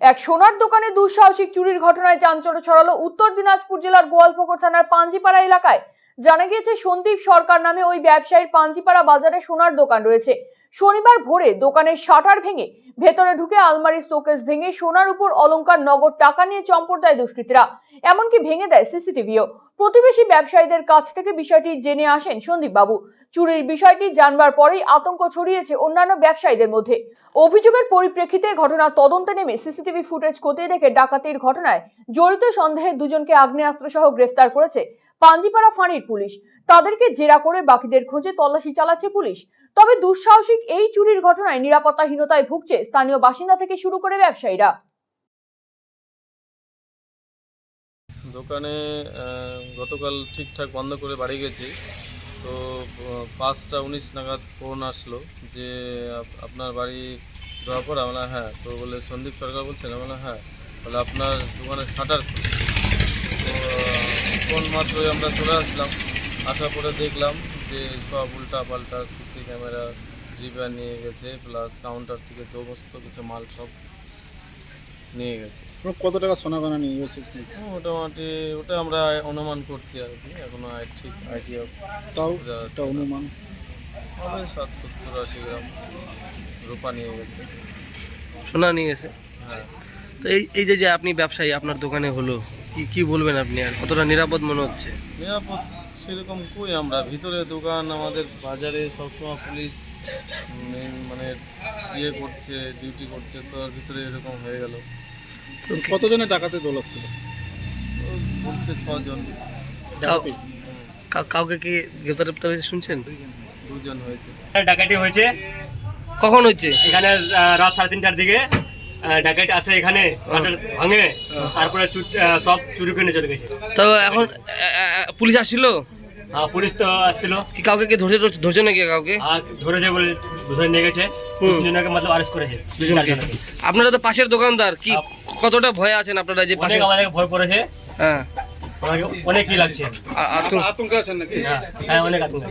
এক সোনার দোকানে দুঃসাহসিক চুরির ঘটনায় চাঞ্চল্য ছড়ালো উত্তর দিনাজপুর জেলার গোয়ালপুকুর থানার পাঞ্জিপাড়া এলাকায়। জানা গিয়েছে, সন্দীপ সরকার নামে ওই ব্যবসায়ীর পাঞ্জিপাড়া বাজারে সোনার দোকান রয়েছে। শনিবার ভোরে দোকানের শাটার ভেঙে ভেতরে ঢুকে আলমারির শোকেস ভেঙে সোনার উপর অলংকার, নগদ টাকা নিয়ে চম্পট দেয় দুষ্কৃতীরা। এমনকি ভেঙে দেয় সিসিটিভিও। প্রতিবেশী ব্যবসায়ীদের কাছ থেকে বিষয়টি জেনে আসেন সন্দীপ বাবু চুরির বিষয়টি জানবার পরেই আতঙ্ক ছড়িয়েছে অন্যান্য ব্যবসায়ীদের মধ্যে। অভিযোগের পরিপ্রেক্ষিতে ঘটনার তদন্তে নেমে সিসিটিভি ফুটেজ খতিয়ে দেখে ডাকাতির ঘটনায় জড়িত সন্দেহে দুজনকে আগ্নেয়াস্ত্র সহ গ্রেফতার করেছে পাঞ্জিপাড়া ফাঁড়ির পুলিশ। তাদেরকে জেরা করে বাকিদের খোঁজে তল্লাশি চালাচ্ছে পুলিশ। তবে দুঃসাহসিক এই চুরির ঘটনায় নিরাপত্তাহীনতায় ভুগছে স্থানীয় বাসিন্দা থেকে শুরু করে ব্যবসায়ীরা। দোকানে গতকাল ঠিকঠাক বন্ধ করে বাড়ি গেছি। তো পাঁচটা উনিশ নাগাদ ফোন আসলো যে, আপ- আপনার বাড়ি দেওয়ার পর আমরা হ্যাঁ তো বলে সন্দীপ সরকার বলছেন, আমরা হ্যাঁ বলে আপনার দোকানে শাটার তো ফোন মাত্রই আমরা চলে আসলাম। আসার পরে দেখলাম যে সব উল্টা পাল্টা সিসি ক্যামেরা জিপে নিয়ে গেছে প্লাস কাউন্টার থেকে সমস্ত কিছু মাল সব নিয়ে গেছে। কত টাকা সোনা গয়না নিয়ে গেছে? কি? মোটামুটি ওটা আমরা অনুমান করছি আর কি এখনও আই- ঠিক আইডিয়া তাও। অনুমান। হবে ষাট সত্তর আশি গ্রাম রূপা নিয়ে গেছে। সোনা নিয়ে গেছে? হ্যাঁ। তো এই এই যে যে আপনি ব্যবসায়ী আপনার দোকানে হলো কি কি বলবেন আপনি আর কতটা নিরাপদ মনে হচ্ছে? নিরাপদ সেরকম কই আমরা? ভিতরে দোকান আমাদের বাজারে সবসময় পুলিশ মানে ইয়ে করছে ডিউটি করছে তো আর ভিতরে এরকম হয়ে গেল। কতজনের ডাকাতে দোল আসছিল? বলছে ছজন। ডাকাতি? কাউকে কি গ্রেপ্তার টেপ্তার হয়েছে শুনছেন? দুজন হয়েছে। ডাকাতি হয়েছে। কখন হচ্ছে এখানে রাত সাড়ে তিনটার দিকে। ডাকাতি আসে এখানে শাটার ভাঙে তারপরে সব চুরি করে চলে গেছে। তো এখন পুলিশ আসছিল? আহ, পুলিশ তো আসছিল। কি কাউকে কি ধরছে ধরছে- নাকি কাউকে? ধরেছে বলে ধরে নিয়ে গেছে। দুজনকে মতলব আরেস্ট করেছে। দুজনকে। আপনারা তো পাশের দোকানদার কি কতটা ভয় আছেন আপনারা যে পাশে? অনেক আমাদেরকে ভয় করেছে। হ্যাঁ। অনেক কি লাগছে। আতঙ্ক। আছেন নাকি? হ্যাঁ হ্যাঁ অনেক আতঙ্ক